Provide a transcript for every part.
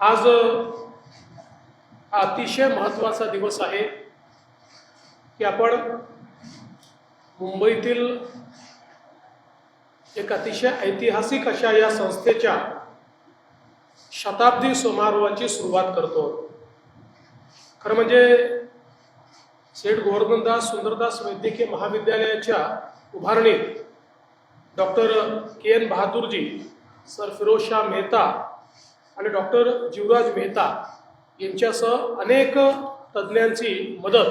आज हा अतिशय महत्त्वाचा दिवस आहे की आपण मुंबईतील एक अतिशय ऐतिहासिक अशा या संस्थेच्या शताब्दी समारोहाची सुरुवात करतो. खरं म्हणजे सेठ गोवर्धनदास सुंदरदास वैद्यकीय महाविद्यालयाच्या उभारणीत doctor K N Bahadurji sir Pherozeshah Mehta आणि डॉक्टर जीवराज मेहता यांच्यासह अनेक तज्ज्ञांची मदत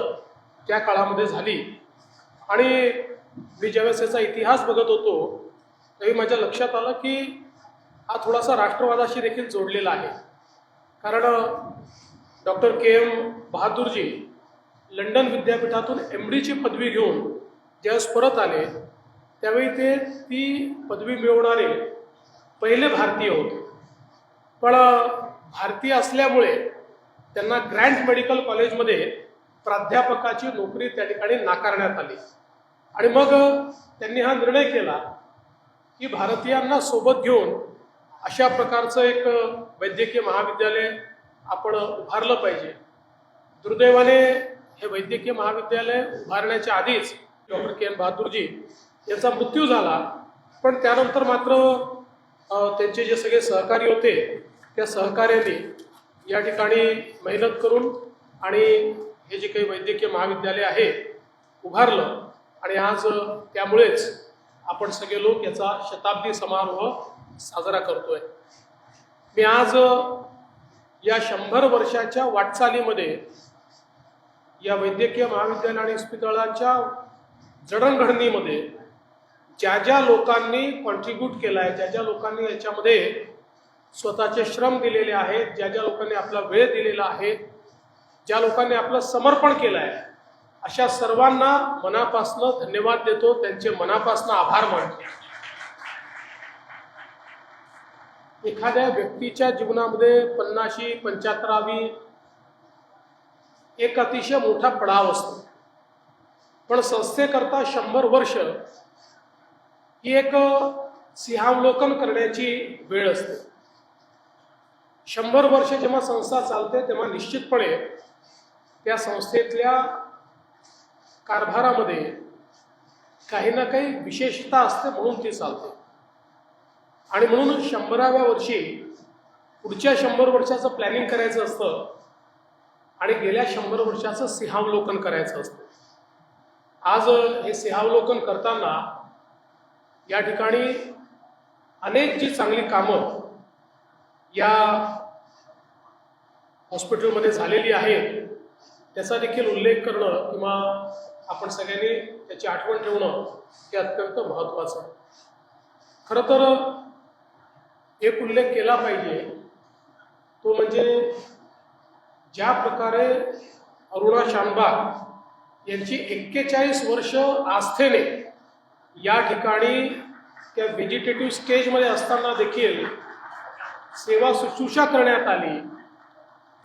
त्या काळामध्ये झाली. आणि मी ज्यावेळेस याचा इतिहास बघत होतो त्यावेळी माझ्या लक्षात आलं की हा थोडासा राष्ट्रवादाशी देखील जोडलेला आहे. कारण doctor K M Bahadurji London विद्यापीठातून एम डीची पदवी घेऊन ज्यावेळेस परत आले त्यावेळी ते ती पदवी मिळवणारे पहिले भारतीय होते. पण भारतीय असल्यामुळे त्यांना ग्रँट मेडिकल कॉलेजमध्ये प्राध्यापकाची नोकरी त्या ठिकाणी नाकारण्यात आली. आणि मग त्यांनी हा निर्णय केला की भारतीयांना सोबत घेऊन अशा प्रकारचं एक वैद्यकीय महाविद्यालय आपण उभारलं पाहिजे. दुर्दैवाने हे वैद्यकीय महाविद्यालय उभारण्याच्या आधीच डॉक्टर के एन बहादूरजी यांचा मृत्यू झाला. पण त्यानंतर मात्र त्यांचे जे सगळे सहकारी होते त्या सहकार्याने या ठिकाणी मेहनत करून आणि हे जे काही वैद्यकीय महाविद्यालय आहे उभारलं आणि आज त्यामुळेच आपण सगळे लोक याचा शताब्दी समारोह साजरा करतोय. मी आज या शंभर वर्षाच्या वाटचालीमध्ये या वैद्यकीय महाविद्यालय आणि इस्पितळाच्या जडणघडणीमध्ये ज्या ज्या लोकांनी कॉन्ट्रीब्यूट केला आहे ज्या ज्या लोकांनी याच्यामध्ये स्वतःचे श्रम दिलेले आहेत ज्या ज्या लोकांनी आपला वेळ दिलेला आहे ज्या लोकांनी आपलं समर्पण केलं आहे अशा सर्वांना मनापासनं धन्यवाद देतो त्यांचे मनापासनं आभार मानतो. एखाद्या व्यक्तीच्या जीवनामध्ये पन्नाशी पंच्याहत्तरावी एक अतिशय मोठा पडाव असतो. पण संस्थेकरता शंभर वर्ष ही एक सिंहावलोकन करण्याची वेळ असते. शंभर वर्ष जेव्हा संस्था चालते तेव्हा निश्चितपणे त्या संस्थेतल्या कारभारामध्ये काही ना काही विशेषता असते म्हणून ती चालते. आणि म्हणून शंभराव्या वर्षी पुढच्या शंभर वर्षाचं प्लॅनिंग करायचं असतं आणि गेल्या शंभर वर्षाचं सिंहावलोकन करायचं असतं. आज हे सिंहावलोकन करताना या ठिकाणी अनेक जी चांगली कामं या हॉस्पिटलमध्ये झालेली आहे. त्याचा देखील उल्लेख करणं किंवा आपण सगळ्यांनी त्याची आठवण ठेवणं हे अत्यंत महत्त्वाचं. आहे खरं तर एक उल्लेख केला पाहिजे. तो म्हणजे ज्या प्रकारे अरुणा शानबाग यांची एक्केचाळीस वर्ष आस्थेने या ठिकाणी त्या व्हेजिटेटिव्ह स्टेजमध्ये असताना देखील सेवा शुश्रूषा करण्यात आली.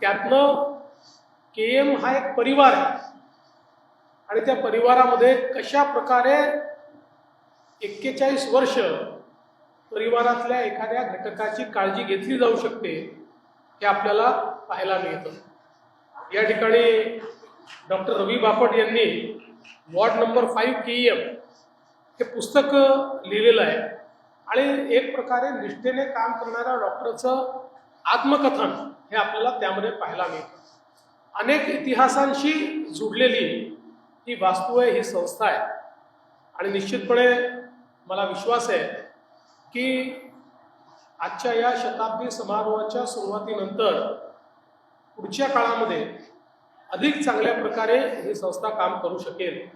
त्यातनं के एम हा एक परिवार आहे. आणि त्या परिवारामध्ये कशा प्रकारे एक्केचाळीस वर्ष परिवारातल्या एखाद्या घटकाची काळजी घेतली जाऊ शकते हे आपल्याला पाहायला मिळतं. या ठिकाणी डॉक्टर रवी बापट यांनी ward number five K M हे पुस्तक लिहिलेलं आहे. आणि एक प्रकारे निष्ठेने काम करणाऱ्या डॉक्टरचं आत्मकथन हे आपल्याला त्यामध्ये पाहायला मिळतं. अनेक इतिहासांशी जुडलेली ही वास्तू आहे ही संस्था आहे. आणि निश्चितपणे मला विश्वास आहे की आजच्या या शताब्दी समारोहाच्या सुरुवातीनंतर पुढच्या काळामध्ये अधिक चांगल्या प्रकारे ही संस्था काम करू शकेल.